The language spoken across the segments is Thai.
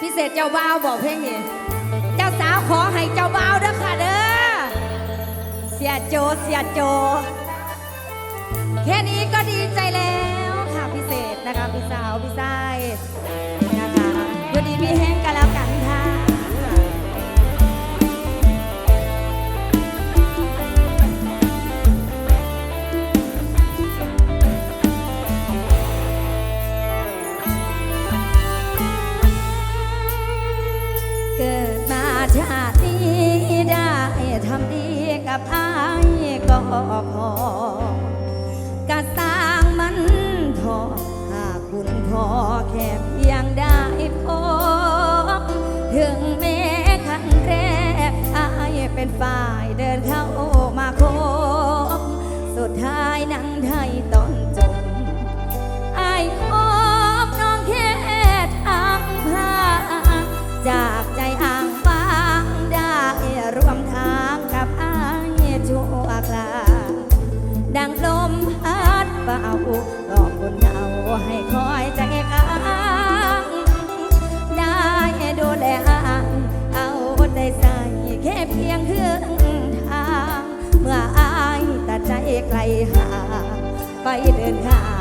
พิเศษเจ้าบ่าวบอกเพลงนี้ เจ้าสาวขอให้เจ้าบ่าวเด้อค่ะเด้อ เสียโจเสียโจ แค่นี้ก็ดีใจแล้วค่ะพิเศษนะคะพี่สาวพี่ชายนะคะเพอดีพี่แห้ง พอกะสร้างมันทอหากคุณพอแค่เพียงได้พบถึงแม้ครั้งแรกอายเป็นฝ่ายเดินเข้า ไกลหา ไปเดินหา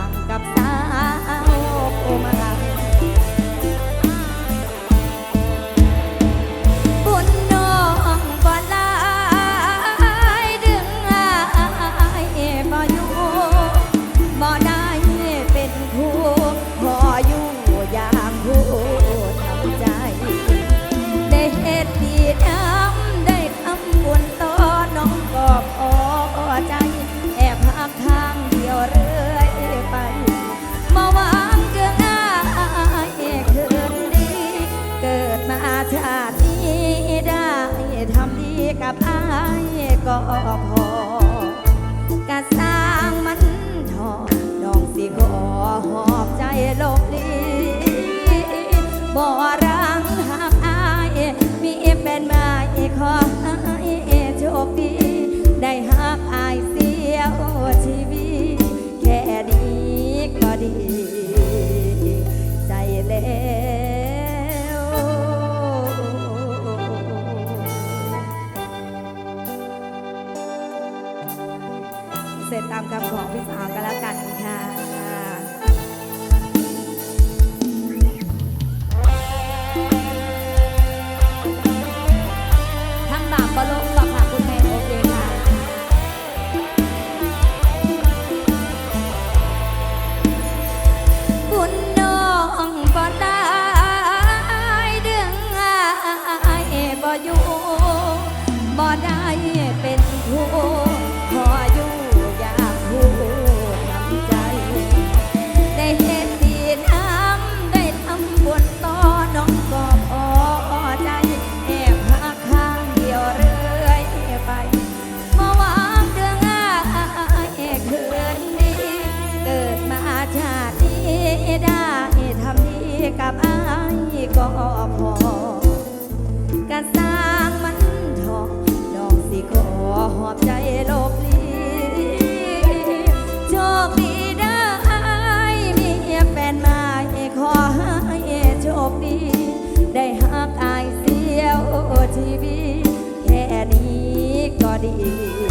ามคำขอพี่ 的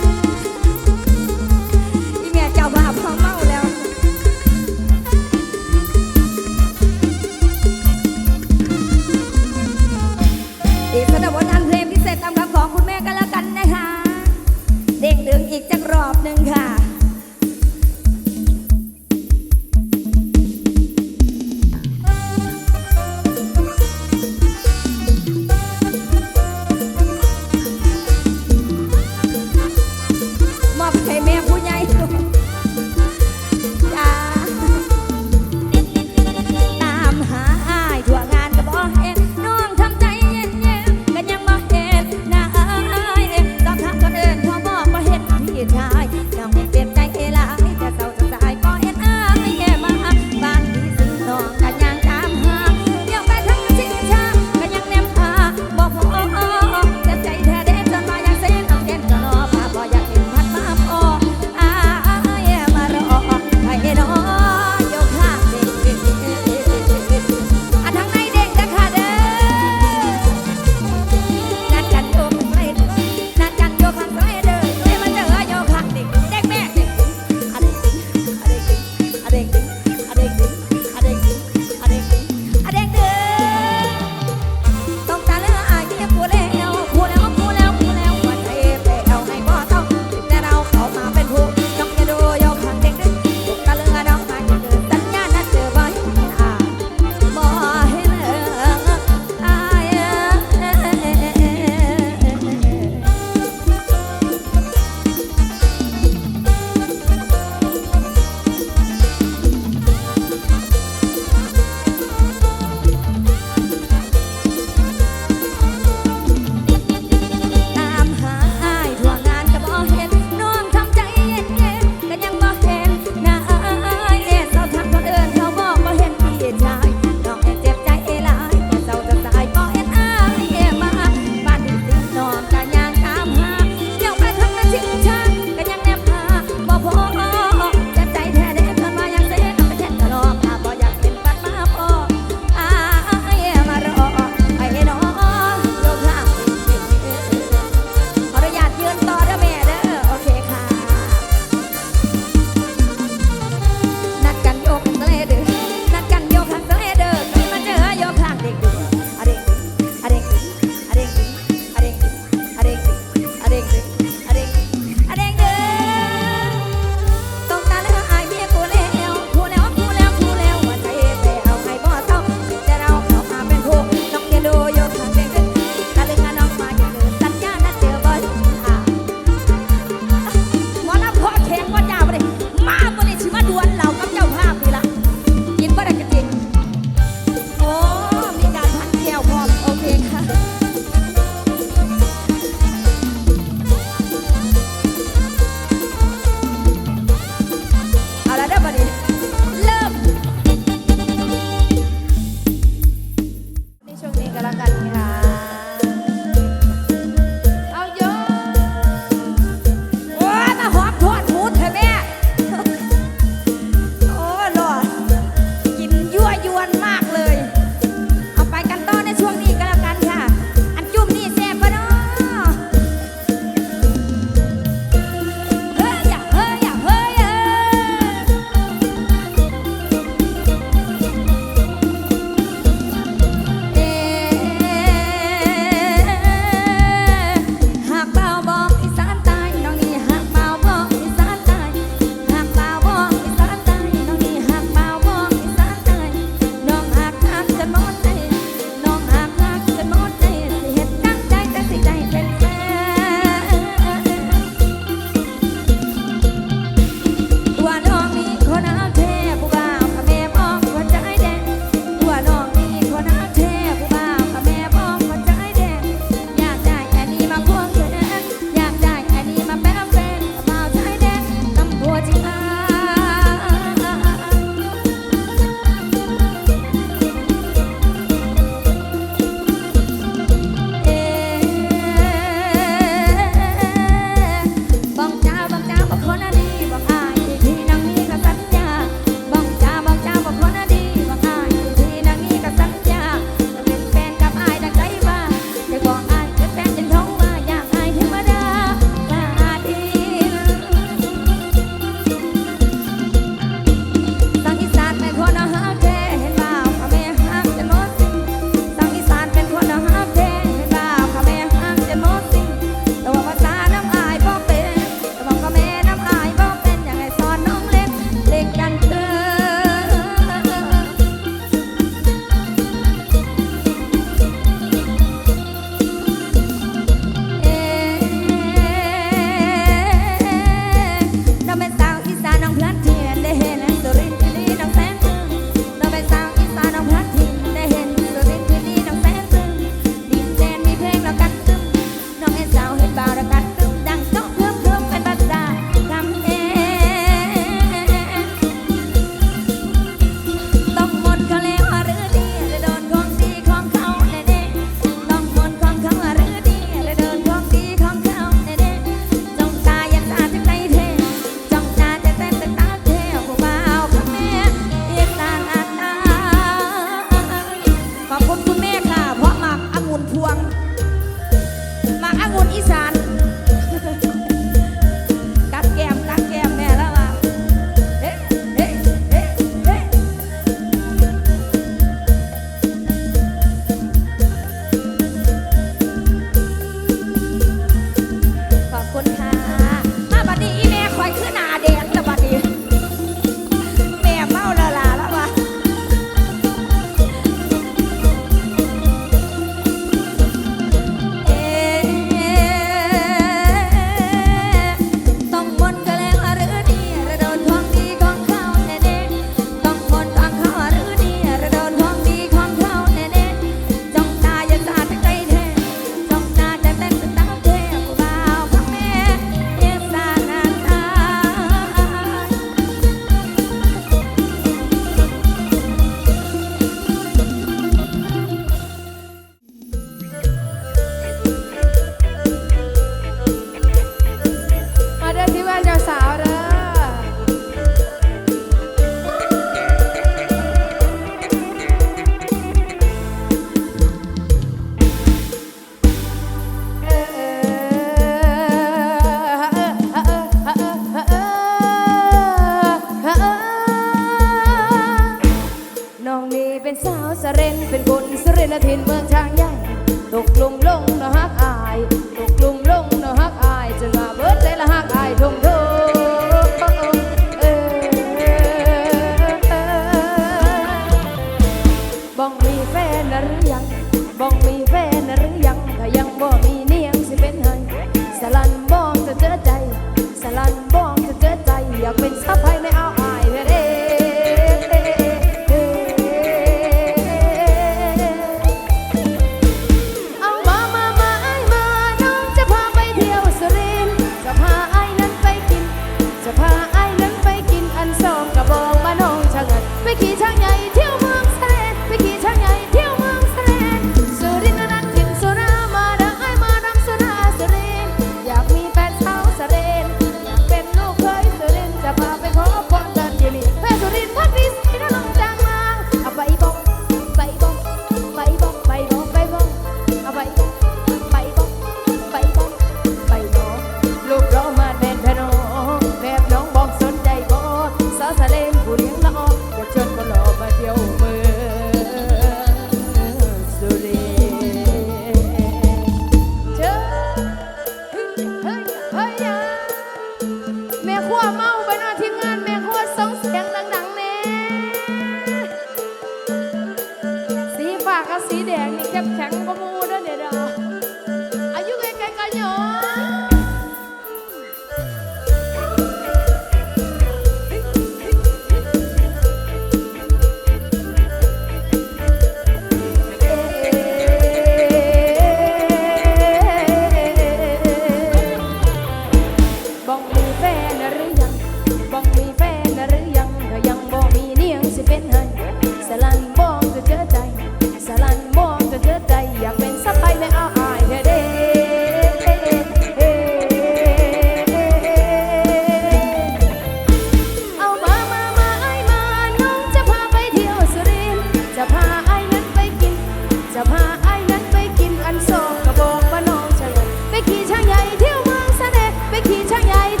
ที่ช่างใหญ่